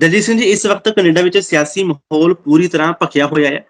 ਦਲਜੀਤ ਸਿੰਘ ਜੀ, ਇਸ ਵਕਤ ਕੈਨੇਡਾ ਵਿੱਚ ਸਿਆਸੀ ਮਾਹੌਲ ਪੂਰੀ ਤਰ੍ਹਾਂ ਭਖਿਆ ਹੋਇਆ ਹੈ।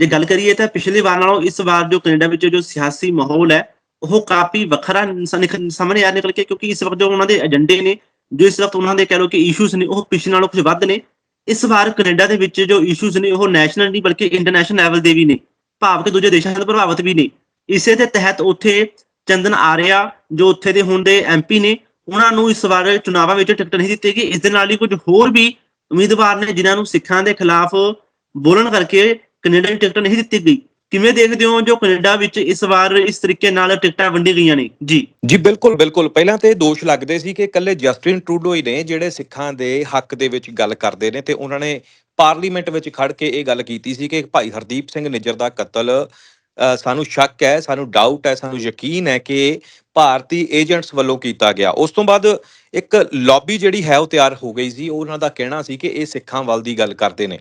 ਜੇ ਗੱਲ ਕਰੀਏ ਤਾਂ ਪਿਛਲੀ ਵਾਰ ਨਾਲੋਂ ਇਸ ਵਾਰ ਜੋ ਕੈਨੇਡਾ ਵਿੱਚ ਜੋ ਸਿਆਸੀ ਮਾਹੌਲ ਹੈ, ਉਹ ਕਾਫੀ ਵੱਖਰਾ ਨਿਕਲ- ਸਾਹਮਣੇ ਆ ਨਿਕਲ ਕੇ ਕਿਉਂਕਿ ਇਸ ਵਕਤ ਜੋ ਉਹਨਾਂ ਦੇ ਏਜੰਡੇ ਨੇ, ਜੋ ਇਸ ਵਕਤ ਉਹਨਾਂ ਦੇ ਕਹਿ ਲਓ ਕਿ ਇਸ਼ੂਜ਼ ਨੇ, ਉਹ ਪਿਛਲੇ ਨਾਲੋਂ ਕੁਝ ਵੱਧ ਨੇ। ਇਸ ਵਾਰ ਕੈਨੇਡਾ ਦੇ ਵਿੱਚ ਜੋ ਇਸ਼ੂਜ਼ ਨੇ, ਉਹ ਨੈਸ਼ਨਲ ਨਹੀਂ ਬਲਕਿ ਇੰਟਰਨੈਸ਼ਨਲ ਲੈਵਲ ਦੇ ਵੀ ਨੇ, ਭਾਵ ਕਿ ਦੂਜੇ ਦੇਸ਼ਾਂ ਤੋਂ ਪ੍ਰਭਾਵਿਤ ਵੀ ਨੇ। ਇਸੇ ਦੇ ਤਹਿਤ ਉੱਥੇ ਚੰਦਨ ਆਰਿਆ, ਜੋ ਉੱਥੇ ਦੇ ਹੁਣ ਦੇ ਐਮਪੀ ਨੇ, ਉਹਨਾਂ ਨੂੰ ਇਸ ਵਾਰ ਚੁਣਾਵਾਂ ਵਿੱਚ ਟਿਕਟ ਨਹੀਂ ਦਿੱਤੀ ਗਈ। ਇਸ ਦੇ ਨਾਲ ਹੀ ਕੁਝ ਹੋਰ ਵੀ ਉਮੀਦਵਾਰ ਨੇ ਜਿਨ੍ਹਾਂ ਨੂੰ ਸਿੱਖਾਂ ਦੇ ਖਿਲਾਫ ਬੋਲਣ ਕਰਕੇ ਕੈਨੇਡਾ ਦੀ ਟਿਕਟ ਨਹੀਂ ਦਿੱਤੀ ਗਈ। ਕਿਵੇਂ ਦੇਖਦੇ ਹੋ ਜੋ ਕੈਨੇਡਾ ਵਿੱਚ ਇਸ ਵਾਰ ਇਸ ਤਰੀਕੇ ਨਾਲ ਟਿਕਟਾਂ ਵੰਡੀ ਗਈਆਂ ਨੇ? ਜੀ। ਜੀ, ਬਿਲਕੁਲ ਬਿਲਕੁਲ। ਪਹਿਲਾਂ ਤੇ ਇਹ ਦੋਸ਼ ਲੱਗਦੇ ਸੀ ਕਿ ਇਕੱਲੇ ਜਸਟਿਨ ਟਰੂਡੋ ਹੀ ਨੇ ਜਿਹੜੇ ਸਿੱਖਾਂ ਦੇ ਹੱਕ ਦੇ ਵਿੱਚ ਗੱਲ ਕਰਦੇ ਨੇ ਤੇ ਉਹਨਾਂ ਨੇ ਪਾਰਲੀਮੈਂਟ ਵਿੱਚ ਖੜ ਕੇ ਇਹ ਗੱਲ ਕੀਤੀ ਸੀ ਕਿ ਭਾਈ ਹਰਦੀਪ ਸਿੰਘ ਨਿੱਜਰ ਦਾ ਕਤਲ ਸਾਨੂੰ ਸ਼ੱਕ ਹੈ, ਸਾਨੂੰ ਡਾਊਟ ਹੈ, ਸਾਨੂੰ ਯਕੀਨ ਹੈ ਕਿ ਭਾਰਤੀ ਏਜੰਟਸ ਵੱਲੋਂ ਕੀਤਾ ਗਿਆ। ਉਸ ਤੋਂ ਬਾਅਦ ਇੱਕ ਲੌਬੀ ਜਿਹੜੀ ਹੈ ਉਹ ਤਿਆਰ ਹੋ ਗਈ ਸੀ। ਉਹਨਾਂ ਦਾ ਕਹਿਣਾ ਸੀ ਕਿ ਇਹ ਸਿੱਖਾਂ ਵੱਲ ਦੀ ਗੱਲ ਕਰਦੇ ਨੇ।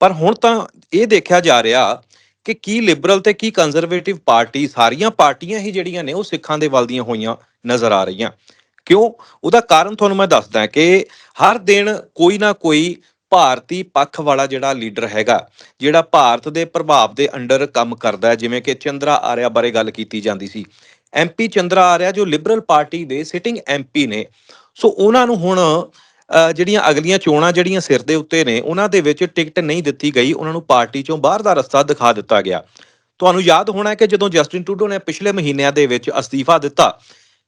ਪਰ ਹੁਣ ਤਾਂ ਇਹ ਦੇਖਿਆ ਜਾ ਰਿਹਾ ਕਿ ਕੀ ਲਿਬਰਲ ਤੇ ਕੀ ਕੰਜ਼ਰਵੇਟਿਵ ਪਾਰਟੀ ਸਾਰੀਆਂ ਪਾਰਟੀਆਂ ਹੀ ਜਿਹੜੀਆਂ ਨੇ ਉਹ ਸਿੱਖਾਂ ਦੇ ਵੱਲ ਦੀਆਂ ਹੋਈਆਂ ਨਜ਼ਰ ਆ ਰਹੀਆਂ। ਕਿਉਂ? ਉਹਦਾ ਕਾਰਨ ਤੁਹਾਨੂੰ ਮੈਂ ਦੱਸਦਾ ਕਿ ਹਰ ਦਿਨ ਕੋਈ ਨਾ ਕੋਈ ਭਾਰਤੀ ਪੱਖ ਵਾਲਾ ਜਿਹੜਾ ਲੀਡਰ ਹੈਗਾ, ਜਿਹੜਾ ਭਾਰਤ ਦੇ ਪ੍ਰਭਾਵ ਦੇ ਅੰਡਰ ਕੰਮ ਕਰਦਾ ਜਿਵੇਂ ਕਿ ਚੰਦਰਾ ਆਰਿਆ ਬਾਰੇ ਗੱਲ ਕੀਤੀ ਜਾਂਦੀ ਸੀ। ਐਮਪੀ ਚੰਦਰਾ ਆਰਿਆ ਜੋ ਲਿਬਰਲ ਪਾਰਟੀ ਦੇ ਸਿਟਿੰਗ ਐਮਪੀ ਨੇ। ਸੋ ਉਹਨਾਂ ਨੂੰ ਹੁਣ ਜਿਹੜੀਆਂ ਅਗਲੀਆਂ ਚੋਣਾਂ ਜਿਹੜੀਆਂ ਸਿਰ ਦੇ ਉੱਤੇ ਨੇ, ਉਹਨਾਂ ਦੇ ਵਿੱਚ ਟਿਕਟ ਨਹੀਂ ਦਿੱਤੀ ਗਈ। ਉਹਨਾਂ ਨੂੰ ਪਾਰਟੀ ਚੋਂ ਬਾਹਰ ਦਾ ਰਸਤਾ ਦਿਖਾ ਦਿੱਤਾ ਗਿਆ। ਤੁਹਾਨੂੰ ਯਾਦ ਹੋਣਾ ਕਿ ਜਦੋਂ ਜਸਟਿਨ ਟਰੂਡੋ ਨੇ ਪਿਛਲੇ ਮਹੀਨਿਆਂ ਦੇ ਵਿੱਚ ਅਸਤੀਫਾ ਦਿੱਤਾ,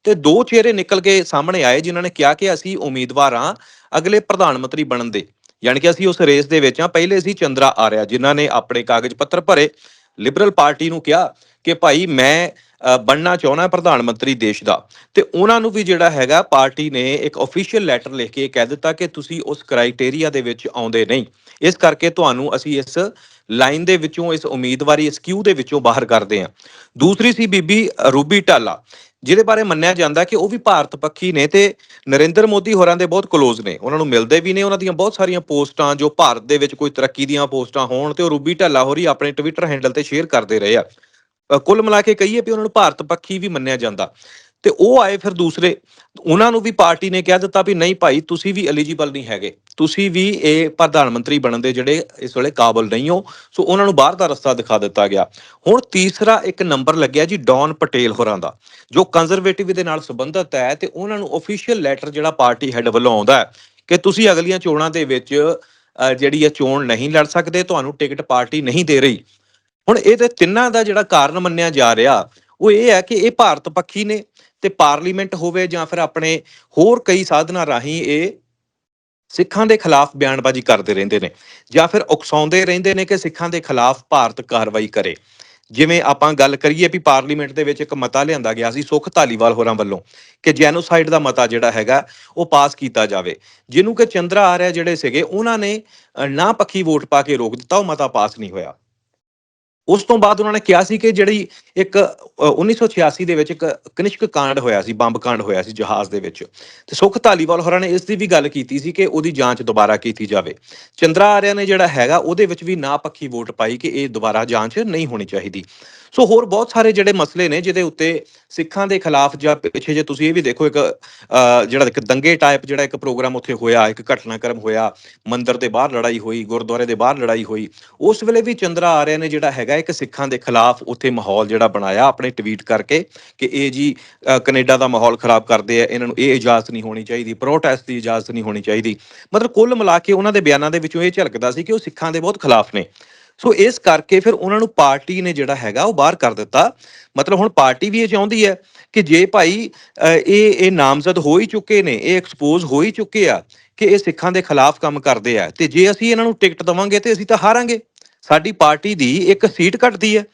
ਤੇ ਦੋ ਚਿਹਰੇ ਨਿਕਲ ਕੇ ਸਾਹਮਣੇ ਆਏ, ਜਿਨ੍ਹਾਂ ਨੇ ਕਿਹਾ ਕਿ ਅਸੀਂ ਉਮੀਦਵਾਰ ਹਾਂ ਅਗਲੇ ਪ੍ਰਧਾਨ ਮੰਤਰੀ ਬਣਨ ਦੇ। ਯਾਨੀ ਕਿ ਅਸੀਂ ਉਸ ਰੇਸ ਦੇ ਵਿੱਚ ਹਾਂ, ਪਹਿਲੇ ਸੀ ਚੰਦਰਾ ਆਰਿਆ ਜਿਨ੍ਹਾਂ ਨੇ ਆਪਣੇ ਕਾਗਜ਼ ਪੱਤਰ ਭਰੇ। ਲਿਬਰਲ ਪਾਰਟੀ ਨੂੰ ਕਿਹਾ ਕਿ ਭਾਈ, ਮੈਂ ਬਣਨਾ ਚਾਹੁੰਦਾ ਪ੍ਰਧਾਨ ਮੰਤਰੀ ਦੇਸ਼ ਦਾ। ਤੇ ਉਹਨਾਂ ਨੂੰ ਵੀ ਜਿਹੜਾ ਹੈਗਾ ਪਾਰਟੀ ਨੇ ਇੱਕ ਅਫੀਸ਼ੀਅਲ ਲੈਟਰ ਲਿਖ ਕੇ ਕਹਿ ਦਿੱਤਾ ਕਿ ਤੁਸੀਂ ਉਸ ਕ੍ਰਾਈਟੇਰੀਆ ਦੇ ਵਿੱਚ ਆਉਂਦੇ ਨਹੀਂ। ਇਸ ਕਰਕੇ ਤੁਹਾਨੂੰ ਅਸੀਂ ਇਸ ਲਾਈਨ ਦੇ ਵਿੱਚੋਂ, ਇਸ ਉਮੀਦਵਾਰੀ, ਇਸ ਕਿਊ ਦੇ ਵਿੱਚੋਂ ਬਾਹਰ ਕਰਦੇ ਹਾਂ। ਦੂਸਰੀ ਸੀ ਬੀਬੀ ਰੂਬੀ ਟਾਲਾ ਜਿਹਦੇ ਬਾਰੇ ਮੰਨਿਆ ਜਾਂਦਾ ਕਿ ਉਹ ਵੀ ਭਾਰਤ ਪੱਖੀ ਨੇ ਤੇ ਨਰਿੰਦਰ ਮੋਦੀ ਹੋਰਾਂ ਦੇ ਬਹੁਤ ਕਲੋਜ਼ ਨੇ। ਉਹਨਾਂ ਨੂੰ ਮਿਲਦੇ ਵੀ ਨੇ, ਉਹਨਾਂ ਦੀਆਂ ਬਹੁਤ ਸਾਰੀਆਂ ਪੋਸਟਾਂ, ਜੋ ਭਾਰਤ ਦੇ ਵਿੱਚ ਕੋਈ ਤਰੱਕੀ ਦੀਆਂ ਪੋਸਟਾਂ ਹੋਣ ਤੇ ਉਹ ਰੂਬੀ ਢੱਲਾ ਹੋਰੀ ਆਪਣੇ ਟਵਿੱਟਰ ਹੈਂਡਲ ਤੇ ਸ਼ੇਅਰ ਕਰਦੇ ਰਹੇ ਆ। ਕੁੱਲ ਮਿਲਾ ਕੇ ਕਹੀਏ ਵੀ ਉਹਨਾਂ ਨੂੰ ਭਾਰਤ ਪੱਖੀ ਵੀ ਮੰਨਿਆ ਜਾਂਦਾ। ਤੇ ਉਹ ਆਏ ਫਿਰ ਦੂਸਰੇ, ਉਹਨਾਂ ਨੂੰ ਵੀ ਪਾਰਟੀ ਨੇ ਕਹਿ ਦਿੱਤਾ ਵੀ ਨਹੀਂ ਭਾਈ, ਤੁਸੀਂ ਵੀ ਐਲੀਜੀਬਲ ਨਹੀਂ ਹੈਗੇ। ਤੁਸੀਂ ਵੀ ਇਹ ਪ੍ਰਧਾਨ ਮੰਤਰੀ ਬਣਨ ਦੇ ਜਿਹੜੇ ਇਸ ਵੇਲੇ ਕਾਬਲ ਨਹੀਂ ਹੋ, ਸੋ ਉਹਨਾਂ ਨੂੰ ਬਾਹਰ ਦਾ ਰਸਤਾ ਦਿਖਾ ਦਿੱਤਾ ਗਿਆ। ਹੁਣ ਤੀਸਰਾ ਇੱਕ ਨੰਬਰ ਲੱਗਿਆ ਜੀ ਡੌਨ ਪਟੇਲ ਹੋਰਾਂ ਦਾ, ਜੋ ਕੰਜ਼ਰਵੇਟਿਵ ਦੇ ਨਾਲ ਸੰਬੰਧਿਤ ਹੈ ਤੇ ਉਹਨਾਂ ਨੂੰ ਅਫੀਸ਼ੀਅਲ ਲੈਟਰ ਜਿਹੜਾ ਪਾਰਟੀ ਹੈੱਡ ਵੱਲੋਂ ਆਉਂਦਾ ਹੈ ਕਿ ਤੁਸੀਂ ਅਗਲੀਆਂ ਚੋਣਾਂ ਦੇ ਵਿੱਚ ਜਿਹੜੀ ਇਹ ਚੋਣ ਨਹੀਂ ਲੜ ਸਕਦੇ, ਤੁਹਾਨੂੰ ਟਿਕਟ ਪਾਰਟੀ ਨਹੀਂ ਦੇ ਰਹੀ। ਹੁਣ ਇਹਦੇ ਤਿੰਨਾਂ ਦਾ ਜਿਹੜਾ ਕਾਰਨ ਮੰਨਿਆ ਜਾ ਰਿਹਾ, ਉਹ ਇਹ ਹੈ ਕਿ ਇਹ ਭਾਰਤ ਪੱਖੀ ਨੇ ਤੇ ਪਾਰਲੀਮੈਂਟ ਹੋਵੇ ਜਾਂ ਫਿਰ ਆਪਣੇ ਹੋਰ ਕਈ ਸਾਧਨਾਂ ਰਾਹੀਂ ਇਹ ਸਿੱਖਾਂ ਦੇ ਖਿਲਾਫ ਬਿਆਨਬਾਜ਼ੀ ਕਰਦੇ ਰਹਿੰਦੇ ਨੇ ਜਾਂ ਫਿਰ ਉਕਸਾਉਂਦੇ ਰਹਿੰਦੇ ਨੇ ਕਿ ਸਿੱਖਾਂ ਦੇ ਖਿਲਾਫ ਭਾਰਤ ਕਾਰਵਾਈ ਕਰੇ। ਜਿਵੇਂ ਆਪਾਂ ਗੱਲ ਕਰੀਏ ਵੀ ਪਾਰਲੀਮੈਂਟ ਦੇ ਵਿੱਚ ਇੱਕ ਮਤਾ ਲਿਆਂਦਾ ਗਿਆ ਸੀ ਸੁਖ ਧਾਲੀਵਾਲ ਹੋਰਾਂ ਵੱਲੋਂ ਕਿ ਜੈਨੋਸਾਈਡ ਦਾ ਮਤਾ ਜਿਹੜਾ ਹੈਗਾ ਉਹ ਪਾਸ ਕੀਤਾ ਜਾਵੇ। ਜਿਹਨੂੰ ਕਿ ਚੰਦਰਾ ਆਰਿਆ ਜਿਹੜੇ ਸੀਗੇ, ਉਹਨਾਂ ਨੇ ਨਾ ਪੱਖੀ ਵੋਟ ਪਾ ਕੇ ਰੋਕ ਦਿੱਤਾ, ਉਹ ਮਤਾ ਪਾਸ ਨਹੀਂ ਹੋਇਆ। ਉਸ ਤੋਂ ਬਾਅਦ ਉਹਨਾਂ ਨੇ ਕਿਹਾ ਸੀ ਕਿ ਜਿਹੜੀ ਇੱਕ ਅ, 1986 ਦੇ ਵਿੱਚ ਇੱਕ ਕਨਿਸ਼ਕ ਕਾਂਡ ਹੋਇਆ ਸੀ ਬੰਬ ਕਾਂਡ ਹੋਇਆ ਸੀ ਜਹਾਜ਼ ਦੇ ਵਿੱਚ। ਤੇ ਸੁਖ ਧਾਲੀਵਾਲ ਹੋਰਾਂ ਨੇ ਇਸ ਦੀ ਵੀ ਗੱਲ ਕੀਤੀ ਸੀ ਕਿ ਉਹਦੀ ਜਾਂਚ ਦੁਬਾਰਾ ਕੀਤੀ ਜਾਵੇ। ਚੰਦਰਾ ਆਰਿਆ ਨੇ ਜਿਹੜਾ ਹੈਗਾ ਉਹਦੇ ਵਿੱਚ ਵੀ ਨਾ ਪੱਖੀ ਵੋਟ ਪਾਈ ਕਿ ਇਹ ਦੁਬਾਰਾ ਜਾਂਚ ਨਹੀਂ ਹੋਣੀ ਚਾਹੀਦੀ। ਸੋ ਹੋਰ ਬਹੁਤ ਸਾਰੇ ਜਿਹੜੇ ਮਸਲੇ ਨੇ ਜਿਹਦੇ ਉੱਤੇ ਸਿੱਖਾਂ ਦੇ ਖਿਲਾਫ ਜਾਂ ਪਿੱਛੇ ਜੇ ਤੁਸੀਂ ਇਹ ਵੀ ਦੇਖੋ ਇੱਕ ਜਿਹੜਾ ਇੱਕ ਦੰਗੇ ਟਾਈਪ ਜਿਹੜਾ ਇੱਕ ਪ੍ਰੋਗਰਾਮ ਉੱਥੇ ਹੋਇਆ ਇੱਕ ਘਟਨਾਕ੍ਰਮ ਹੋਇਆ ਮੰਦਿਰ ਦੇ ਬਾਹਰ ਲੜਾਈ ਹੋਈ ਗੁਰਦੁਆਰੇ ਦੇ ਬਾਹਰ ਲੜਾਈ ਹੋਈ ਉਸ ਵੇਲੇ ਵੀ ਚੰਦਰਾ ਆਰਿਆ ਨੇ ਜਿਹੜਾ ਹੈਗਾ ਇੱਕ ਸਿੱਖਾਂ ਦੇ ਖਿਲਾਫ ਉੱਥੇ ਮਾਹੌਲ ਜਿਹੜਾ ਬਣਾਇਆ ਆਪਣੇ ਟਵੀਟ ਕਰਕੇ ਕਿ ਇਹ ਜੀ ਅ, ਕੈਨੇਡਾ ਦਾ ਮਾਹੌਲ ਖਰਾਬ ਕਰਦੇ ਆ ਇਹਨਾਂ ਨੂੰ ਇਹ ਇਜਾਜ਼ਤ ਨਹੀਂ ਹੋਣੀ ਚਾਹੀਦੀ ਪ੍ਰੋਟੈਸਟ ਦੀ ਇਜਾਜ਼ਤ ਨਹੀਂ ਹੋਣੀ ਚਾਹੀਦੀ। ਮਤਲਬ ਕੁੱਲ ਮਿਲਾ ਕੇ ਉਹਨਾਂ ਦੇ ਬਿਆਨਾਂ ਦੇ ਵਿੱਚੋਂ ਇਹ ਝਲਕਦਾ ਸੀ ਕਿ ਉਹ ਸਿੱਖਾਂ ਦੇ ਬਹੁਤ ਖਿਲਾਫ ਨੇ। ਸੋ ਇਸ ਕਰਕੇ ਫਿਰ ਉਹਨਾਂ ਨੂੰ ਪਾਰਟੀ ਨੇ ਜਿਹੜਾ ਹੈਗਾ ਉਹ ਬਾਹਰ ਕਰ ਦਿੱਤਾ। ਮਤਲਬ ਹੁਣ ਪਾਰਟੀ ਵੀ ਇਹ ਚਾਹੁੰਦੀ ਹੈ ਕਿ ਜੇ ਭਾਈ ਇਹ ਇਹ ਨਾਮਜ਼ਦ ਹੋ ਹੀ ਚੁੱਕੇ ਨੇ ਇਹ ਐਕਸਪੋਜ਼ ਹੋ ਹੀ ਚੁੱਕੇ ਆ ਕਿ ਇਹ ਸਿੱਖਾਂ ਦੇ ਖਿਲਾਫ ਕੰਮ ਕਰਦੇ ਆ ਤੇ ਜੇ ਅਸੀਂ ਇਹਨਾਂ ਨੂੰ ਟਿਕਟ ਦਵਾਂਗੇ ਤੇ ਅਸੀਂ ਤਾਂ ਹਾਰਾਂਗੇ। ਸਾਡੀ ਪਾਰਟੀ ਦੀ ਇੱਕ ਸੀਟ ਘਟਦੀ ਹੈ।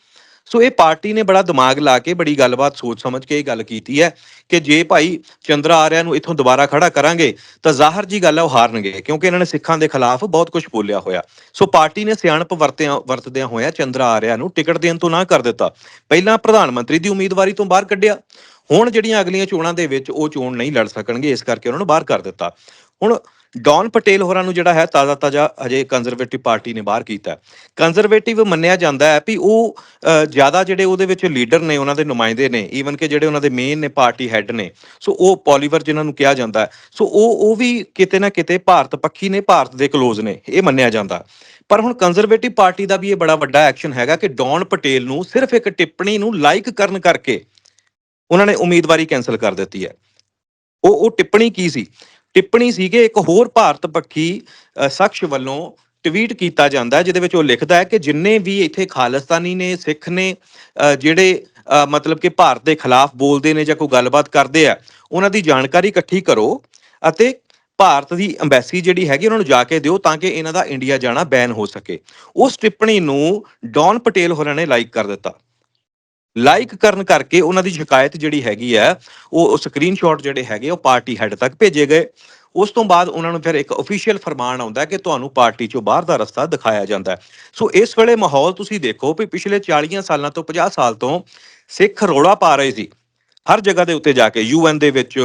ਸੋ ਇਹ ਪਾਰਟੀ ਨੇ ਬੜਾ ਦਿਮਾਗ ਲਾ ਕੇ ਬੜੀ ਗੱਲਬਾਤ ਸੋਚ ਸਮਝ ਕੇ ਇਹ ਗੱਲ ਕੀਤੀ ਹੈ ਕਿ ਜੇ ਭਾਈ ਚੰਦਰਾ ਆਰਿਆ ਨੂੰ ਇੱਥੋਂ ਦੁਬਾਰਾ ਖੜਾ ਕਰਾਂਗੇ, ਤਾਂ ਜ਼ਾਹਰ ਜੀ ਗੱਲ ਹੈ ਉਹ ਹਾਰਨਗੇ, ਕਿਉਂਕਿ ਇਹਨਾਂ ਨੇ ਸਿੱਖਾਂ ਦੇ ਖਿਲਾਫ ਬਹੁਤ ਕੁਝ ਬੋਲਿਆ ਹੋਇਆ। ਸੋ ਪਾਰਟੀ ਨੇ ਸਿਆਣਪ ਵਰਤਿਆਂ, ਵਰਤਦਿਆਂ ਹੋਇਆ ਚੰਦਰਾ ਆਰਿਆ ਨੂੰ ਟਿਕਟ ਦੇਣ ਤੋਂ ਨਾ ਕਰ ਦਿੱਤਾ। ਪਹਿਲਾਂ ਪ੍ਰਧਾਨ ਮੰਤਰੀ ਦੀ ਉਮੀਦਵਾਰੀ ਤੋਂ ਬਾਹਰ ਕੱਢਿਆ। ਹੁਣ ਜਿਹੜੀਆਂ ਅਗਲੀਆਂ ਚੋਣਾਂ ਦੇ ਵਿੱਚ ਉਹ ਚੋਣ ਨਹੀਂ ਲੜ ਸਕਣਗੇ, ਇਸ ਕਰਕੇ ਉਹਨਾਂ ਨੂੰ ਬਾਹਰ ਕਰ ਦਿੱਤਾ। ਹੁਣ ਡੌਨ ਪਟੇਲ ਹੋਰਾਂ ਨੂੰ ਜਿਹੜਾ ਹੈ ਤਾਜ਼ਾ ਤਾਜ਼ਾ ਹਜੇ ਕੰਜ਼ਰਵੇਟਿਵ ਪਾਰਟੀ ਨੇ ਬਾਹਰ ਕੀਤਾ ਕੰਜ਼ਰਵੇਟਿਵ ਮੰਨਿਆ ਜਾਂਦਾ ਹੈ ਵੀ ਉਹ ਜ਼ਿਆਦਾ ਜਿਹੜੇ ਉਹਦੇ ਵਿੱਚ ਲੀਡਰ ਨੇ, ਉਹਨਾਂ ਦੇ ਨੁਮਾਇੰਦੇ ਨੇ ਈਵਨ ਕਿ ਜਿਹੜੇ ਉਹਨਾਂ ਦੇ ਮੇਨ ਨੇ, ਪਾਰਟੀ ਹੈੱਡ ਨੇ, ਸੋ ਉਹ ਪੋਲੀਵਰ ਜਿਨ੍ਹਾਂ ਨੂੰ ਕਿਹਾ ਜਾਂਦਾ ਹੈ, ਸੋ ਉਹ ਉਹ ਵੀ ਕਿਤੇ ਨਾ ਕਿਤੇ ਭਾਰਤ ਪੱਖੀ ਨੇ, ਭਾਰਤ ਦੇ ਕਲੋਜ਼ ਨੇ, ਇਹ ਮੰਨਿਆ ਜਾਂਦਾ ਪਰ ਹੁਣ ਕੰਜ਼ਰਵੇਟਿਵ ਪਾਰਟੀ ਦਾ ਵੀ ਇਹ ਬੜਾ ਵੱਡਾ ਐਕਸ਼ਨ ਹੈਗਾ ਕਿ ਡੌਨ ਪਟੇਲ ਨੂੰ ਸਿਰਫ ਇੱਕ ਟਿੱਪਣੀ ਨੂੰ ਲਾਈਕ ਕਰਨ ਕਰਕੇ ਉਹਨਾਂ ਨੇ ਉਮੀਦਵਾਰੀ ਕੈਨਸਲ ਕਰ ਦਿੱਤੀ ਹੈ। ਉਹ ਉਹ ਟਿੱਪਣੀ ਕੀ ਸੀ? ਟਿੱਪਣੀ ਸੀਗੇ ਇੱਕ ਹੋਰ ਭਾਰਤ ਪੱਖੀ ਸ਼ਖਸ ਵੱਲੋਂ ਟਵੀਟ ਕੀਤਾ ਜਾਂਦਾ ਜਿਹਦੇ ਵਿੱਚ ਉਹ ਲਿਖਦਾ ਹੈ ਕਿ ਜਿੰਨੇ ਵੀ ਇੱਥੇ ਖਾਲਿਸਤਾਨੀ ਨੇ, ਸਿੱਖ ਨੇ ਜਿਹੜੇ ਮਤਲਬ ਕਿ ਭਾਰਤ ਦੇ ਖਿਲਾਫ ਬੋਲਦੇ ਨੇ ਜਾਂ ਕੋਈ ਗੱਲਬਾਤ ਕਰਦੇ ਆ, ਉਹਨਾਂ ਦੀ ਜਾਣਕਾਰੀ ਇਕੱਠੀ ਕਰੋ ਅਤੇ ਭਾਰਤ ਦੀ ਐਮਬੈਸੀ ਜਿਹੜੀ ਹੈਗੀ ਉਹਨਾਂ ਨੂੰ ਜਾ ਕੇ ਦਿਓ ਤਾਂ ਕਿ ਇਹਨਾਂ ਦਾ ਇੰਡੀਆ ਜਾਣਾ ਬੈਨ ਹੋ ਸਕੇ। ਉਸ ਟਿੱਪਣੀ ਨੂੰ ਡੌਨ ਪਟੇਲ ਹੋਰਾਂ ਨੇ ਲਾਈਕ ਕਰ ਦਿੱਤਾ। ਲਾਈਕ ਕਰਨ ਕਰਕੇ ਉਹਨਾਂ ਦੀ ਸ਼ਿਕਾਇਤ ਜਿਹੜੀ ਹੈਗੀ ਹੈ, ਉਹ ਸਕਰੀਨਸ਼ਾਟ ਜਿਹੜੇ ਹੈਗੇ, ਉਹ ਪਾਰਟੀ ਹੈੱਡ ਤੱਕ ਭੇਜੇ ਗਏ। ਉਸ ਤੋਂ ਬਾਅਦ ਉਹਨਾਂ ਨੂੰ ਫਿਰ ਇੱਕ ਅਫੀਸ਼ੀਅਲ ਫਰਮਾਨ ਆਉਂਦਾ ਕਿ ਤੁਹਾਨੂੰ ਪਾਰਟੀ ਚੋਂ ਬਾਹਰ ਦਾ ਰਸਤਾ ਦਿਖਾਇਆ ਜਾਂਦਾ ਹੈ। ਸੋ ਇਸ ਵੇਲੇ ਮਾਹੌਲ ਤੁਸੀਂ ਦੇਖੋ ਵੀ ਪਿਛਲੇ 40 ਸਾਲਾਂ ਤੋਂ 50 ਸਾਲ ਤੋਂ ਸਿੱਖ ਰੋਲਾ ਪਾ ਰਹੇ ਸੀ। ਹਰ ਜਗ੍ਹਾ ਦੇ ਉੱਤੇ ਜਾ ਕੇ ਯੂਐਨ ਦੇ ਵਿੱਚ,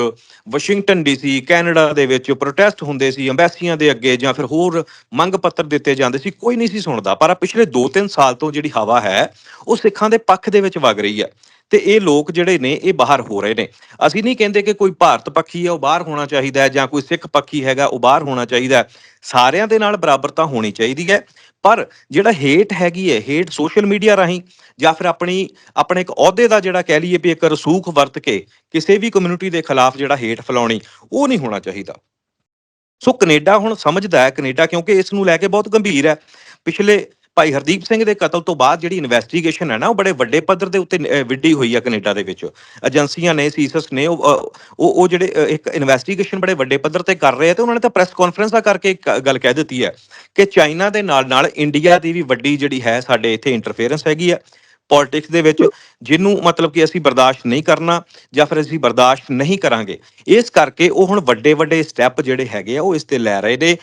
ਵਾਸ਼ਿੰਗਟਨ ਡੀਸੀ, ਕੈਨੇਡਾ ਦੇ ਵਿੱਚ ਪ੍ਰੋਟੈਸਟ ਹੁੰਦੇ ਸੀ, ਐਮਬੈਸੀਆਂ ਦੇ ਅੱਗੇ ਜਾਂ ਫਿਰ ਹੋਰ ਮੰਗ ਪੱਤਰ ਦਿੱਤੇ ਜਾਂਦੇ ਸੀ, ਕੋਈ ਨਹੀਂ ਸੀ ਸੁਣਦਾ। ਪਰ ਆਹ ਪਿਛਲੇ 2-3 ਸਾਲ ਤੋਂ ਜਿਹੜੀ ਹਵਾ ਹੈ, ਉਹ ਸਿੱਖਾਂ ਦੇ ਪੱਖ ਦੇ ਵਿੱਚ ਵਗ ਰਹੀ ਹੈ। ਤੇ ਇਹ ਲੋਕ ਜਿਹੜੇ ਨੇ, ਇਹ ਬਾਹਰ ਹੋ ਰਹੇ ਨੇ। ਅਸੀਂ ਨਹੀਂ ਕਹਿੰਦੇ ਕਿ ਕੋਈ ਭਾਰਤ ਪੱਖੀ ਹੈ, ਉਹ ਬਾਹਰ ਹੋਣਾ ਚਾਹੀਦਾ ਹੈ ਜਾਂ ਕੋਈ ਸਿੱਖ ਪੱਖੀ ਹੈਗਾ, ਉਹ ਬਾਹਰ ਹੋਣਾ ਚਾਹੀਦਾ ਸਾਰਿਆਂ ਦੇ ਨਾਲ ਬਰਾਬਰਤਾ ਹੋਣੀ ਚਾਹੀਦੀ ਹੈ, ਪਰ ਜਿਹੜਾ ਹੇਟ ਹੈਗੀ ਹੈ ਹੇਟ ਸੋਸ਼ਲ ਮੀਡੀਆ ਰਾਹੀਂ ਜਾਂ ਫਿਰ ਆਪਣੀ, ਆਪਣੇ ਇੱਕ ਅਹੁਦੇ ਦਾ ਜਿਹੜਾ ਕਹਿ ਲਈਏ ਵੀ ਇੱਕ ਰਸੂਖ ਵਰਤ ਕੇ ਕਿਸੇ ਵੀ ਕਮਿਊਨਿਟੀ ਦੇ ਖਿਲਾਫ ਜਿਹੜਾ ਹੇਟ ਫੈਲਾਉਣੀ, ਉਹ ਨਹੀਂ ਹੋਣਾ ਚਾਹੀਦਾ। ਸੋ ਕੈਨੇਡਾ ਹੁਣ ਸਮਝਦਾ ਹੈ, ਕੈਨੇਡਾ ਕਿਉਂਕਿ ਇਸ ਨੂੰ ਲੈ ਕੇ ਬਹੁਤ ਗੰਭੀਰ ਹੈ। ਪਿਛਲੇ ਭਾਈ ਹਰਦੀਪ ਸਿੰਘ ਦੇ ਕਤਲ ਤੋਂ ਬਾਅਦ ਜਿਹੜੀ ਇਨਵੈਸਟੀਗੇਸ਼ਨ ਹੈ ਨਾ, ਉਹ ਬੜੇ ਵੱਡੇ ਪੱਧਰ ਦੇ ਉੱਤੇ ਵਿੱਢੀ ਹੋਈ ਹੈ ਕੈਨੇਡਾ ਦੇ ਵਿੱਚ। ਏਜੰਸੀਆਂ ਨੇ, ਸੀਸਸ ਨੇ, ਉਹ ਉਹ ਜਿਹੜੇ ਇੱਕ ਇਨਵੈਸਟੀਗੇਸ਼ਨ ਬੜੇ ਵੱਡੇ ਪੱਧਰ ਤੇ ਕਰ ਰਹੇ ਆ ਤੇ ਉਹਨਾਂ ਨੇ ਤਾਂ ਪ੍ਰੈਸ ਕਾਨਫਰੰਸਾਂ ਕਰਕੇ ਇੱਕ ਗੱਲ ਕਹਿ ਦਿੱਤੀ ਹੈ ਕਿ ਚਾਈਨਾ ਦੇ ਨਾਲ ਨਾਲ ਇੰਡੀਆ ਦੀ ਵੀ ਵੱਡੀ ਜਿਹੜੀ ਹੈ, ਸਾਡੇ ਇੱਥੇ ਇੰਟਰਫੇਰੈਂਸ ਹੈਗੀ ਹੈ ਪੋਲਿਟਿਕਸ ਦੇ ਵਿੱਚ ਜਿਹਨੂੰ ਮਤਲਬ ਕਿ ਅਸੀਂ ਬਰਦਾਸ਼ਤ ਨਹੀਂ ਕਰਨਾ ਜਾਂ ਫਿਰ ਅਸੀਂ ਬਰਦਾਸ਼ਤ ਨਹੀਂ ਕਰਾਂਗੇ। ਇਸ ਕਰਕੇ ਉਹ ਹੁਣ ਵੱਡੇ ਵੱਡੇ ਸਟੈਪ ਜਿਹੜੇ ਹੈਗੇ ਆ, ਉਹ ਇਸ ਤੇ ਲੈ ਰਹੇ ਨੇ।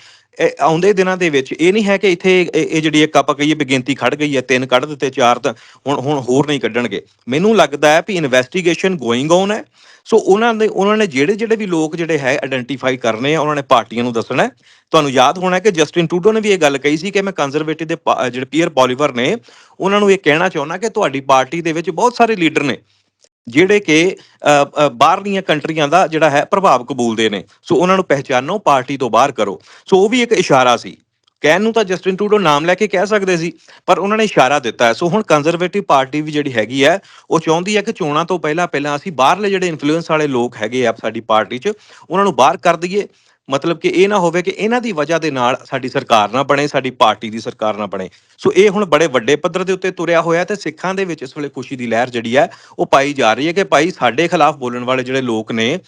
ਆਉਂਦੇ ਦਿਨਾਂ ਦੇ ਵਿੱਚ ਇਹ ਨਹੀਂ ਹੈ ਕਿ ਇੱਥੇ ਇਹ ਜਿਹੜੀ ਇੱਕ ਆਪਾਂ ਕਹੀਏ ਵੀ ਗਿਣਤੀ ਖੜ ਗਈ ਹੈ, ਤਿੰਨ ਕੱਢ ਦਿੱਤੇ, ਚਾਰ ਤਾਂ ਹੁਣ ਹੁਣ ਹੋਰ ਨਹੀਂ ਕੱਢਣਗੇ। ਮੈਨੂੰ ਲੱਗਦਾ ਹੈ ਵੀ ਇਨਵੈਸਟੀਗੇਸ਼ਨ ਗੋਇੰਗ ਔਨ ਹੈ। ਸੋ ਉਹਨਾਂ ਦੇ, ਉਹਨਾਂ ਨੇ ਜਿਹੜੇ ਜਿਹੜੇ ਵੀ ਲੋਕ ਜਿਹੜੇ ਹੈ ਆਇਡੈਂਟੀਫਾਈ ਕਰਨੇ ਆ, ਉਹਨਾਂ ਨੇ ਪਾਰਟੀਆਂ ਨੂੰ ਦੱਸਣਾ ਤੁਹਾਨੂੰ ਯਾਦ ਹੋਣਾ ਕਿ ਜਸਟਿਨ ਟੂਡੋ ਨੇ ਵੀ ਇਹ ਗੱਲ ਕਹੀ ਸੀ ਕਿ ਮੈਂ ਕੰਜ਼ਰਵੇਟਿਵ ਦੇ ਪਾ- ਜਿਹੜੇ ਪੀਅਰ ਪੋਲੀਵਰ ਨੇ, ਉਹਨਾਂ ਨੂੰ ਇਹ ਕਹਿਣਾ ਚਾਹੁੰਦਾ ਕਿ ਤੁਹਾਡੀ ਪਾਰਟੀ ਦੇ ਵਿੱਚ ਬਹੁਤ ਸਾਰੇ ਲੀਡਰ ਨੇ। ਜਿਹੜੇ ਕਿ ਬਾਹਰਲੀਆਂ ਕੰਟਰੀਆਂ ਦਾ ਜਿਹੜਾ ਹੈ ਪ੍ਰਭਾਵ ਕਬੂਲਦੇ ਨੇ। ਸੋ ਉਹਨਾਂ ਨੂੰ ਪਹਿਚਾਨੋ, ਪਾਰਟੀ ਤੋਂ ਬਾਹਰ ਕਰੋ। ਸੋ ਉਹ ਵੀ ਇੱਕ ਇਸ਼ਾਰਾ ਸੀ। ਕਹਿਣ ਨੂੰ ਤਾਂ ਜਸਟਿਨ ਟੂਡੋ ਨਾਮ ਲੈ ਕੇ ਕਹਿ ਸਕਦੇ ਸੀ, ਪਰ ਉਹਨਾਂ ਨੇ ਇਸ਼ਾਰਾ ਦਿੱਤਾ ਹੈ। ਸੋ ਹੁਣ ਕੰਜ਼ਰਵੇਟਿਵ ਪਾਰਟੀ ਵੀ ਜਿਹੜੀ ਹੈਗੀ ਹੈ, ਉਹ ਚਾਹੁੰਦੀ ਹੈ ਕਿ ਚੋਣਾਂ ਤੋਂ ਪਹਿਲਾਂ ਪਹਿਲਾਂ ਅਸੀਂ ਬਾਹਰਲੇ ਜਿਹੜੇ ਇਨਫਲੂਐਂਸ ਵਾਲੇ ਲੋਕ ਹੈਗੇ ਆ ਸਾਡੀ ਪਾਰਟੀ 'ਚ, ਉਹਨਾਂ ਨੂੰ ਬਾਹਰ ਕਰ ਦਈਏ। ਮਤਲਬ ਕਿ ਇਹ ਨਾ ਹੋਵੇ ਕਿ ਇਹਨਾਂ ਦੀ ਵਜ੍ਹਾ ਦੇ ਨਾਲ ਸਾਡੀ ਸਰਕਾਰ ਨਾ ਬਣੇ ਸਾਡੀ ਪਾਰਟੀ ਦੀ ਸਰਕਾਰ ਨਾ ਬਣੇ। ਸੋ ਇਹ ਹੁਣ ਬੜੇ ਵੱਡੇ ਪੱਧਰ ਦੇ ਉੱਤੇ ਤੁਰਿਆ ਹੋਇਆ ਤੇ ਸਿੱਖਾਂ ਦੇ ਵਿੱਚ ਇਸ ਵੇਲੇ ਖੁਸ਼ੀ ਦੀ ਲਹਿਰ ਜਿਹੜੀ ਹੈ ਉਹ ਪਾਈ ਜਾ ਰਹੀ ਹੈ ਕਿ ਭਾਈ ਸਾਡੇ ਖਿਲਾਫ ਬੋਲਣ ਵਾਲੇ ਜਿਹੜੇ ਲੋਕ ਨੇ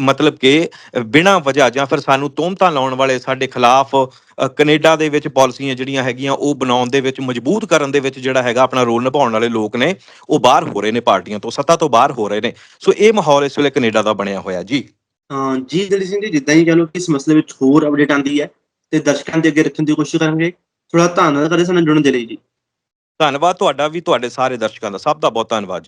ਮਤਲਬ ਕਿ ਬਿਨਾਂ ਵਜ੍ਹਾ ਜਾਂ ਫਿਰ ਸਾਨੂੰ ਤੋਮਤਾਂ ਲਾਉਣ ਵਾਲੇ ਸਾਡੇ ਖਿਲਾਫ ਅ, ਕੈਨੇਡਾ ਦੇ ਵਿੱਚ ਪਾਲਿਸੀਆਂ ਜਿਹੜੀਆਂ ਹੈਗੀਆਂ ਉਹ ਬਣਾਉਣ ਦੇ ਵਿੱਚ ਮਜ਼ਬੂਤ ਕਰਨ ਦੇ ਵਿੱਚ ਜਿਹੜਾ ਹੈਗਾ ਆਪਣਾ ਰੋਲ ਨਿਭਾਉਣ ਵਾਲੇ ਲੋਕ ਨੇ ਉਹ ਬਾਹਰ ਹੋ ਰਹੇ ਨੇ ਪਾਰਟੀਆਂ ਤੋਂ ਸੱਤਾ ਤੋਂ ਬਾਹਰ ਹੋ ਰਹੇ ਨੇ। ਸੋ ਇਹ ਮਾਹੌਲ ਇਸ ਵੇਲੇ ਕੈਨੇਡਾ ਦਾ ਬਣਿਆ ਹੋਇਆ ਜੀ। ਜੀ ਦਲੀ ਸਿੰਘ ਜੀ, ਜਿੱਦਾਂ ਹੀ ਕਹ ਲਓ ਕਿ ਇਸ ਮਸਲੇ ਵਿੱਚ ਹੋਰ ਅਪਡੇਟ ਆਂਦੀ ਹੈ ਤੇ ਦਰਸ਼ਕਾਂ ਦੇ ਅੱਗੇ ਰੱਖਣ ਦੀ ਕੋਸ਼ਿਸ਼ ਕਰਾਂਗੇ। ਥੋੜਾ ਧੰਨਵਾਦ ਕਰਦੇ ਸਾਨੂੰ ਜੁੜਨ ਦੇ ਲਈ ਜੀ। ਧੰਨਵਾਦ ਤੁਹਾਡਾ ਵੀ, ਤੁਹਾਡੇ ਸਾਰੇ ਦਰਸ਼ਕਾਂ ਦਾ। ਸਭ ਦਾ ਬਹੁਤ ਧੰਨਵਾਦ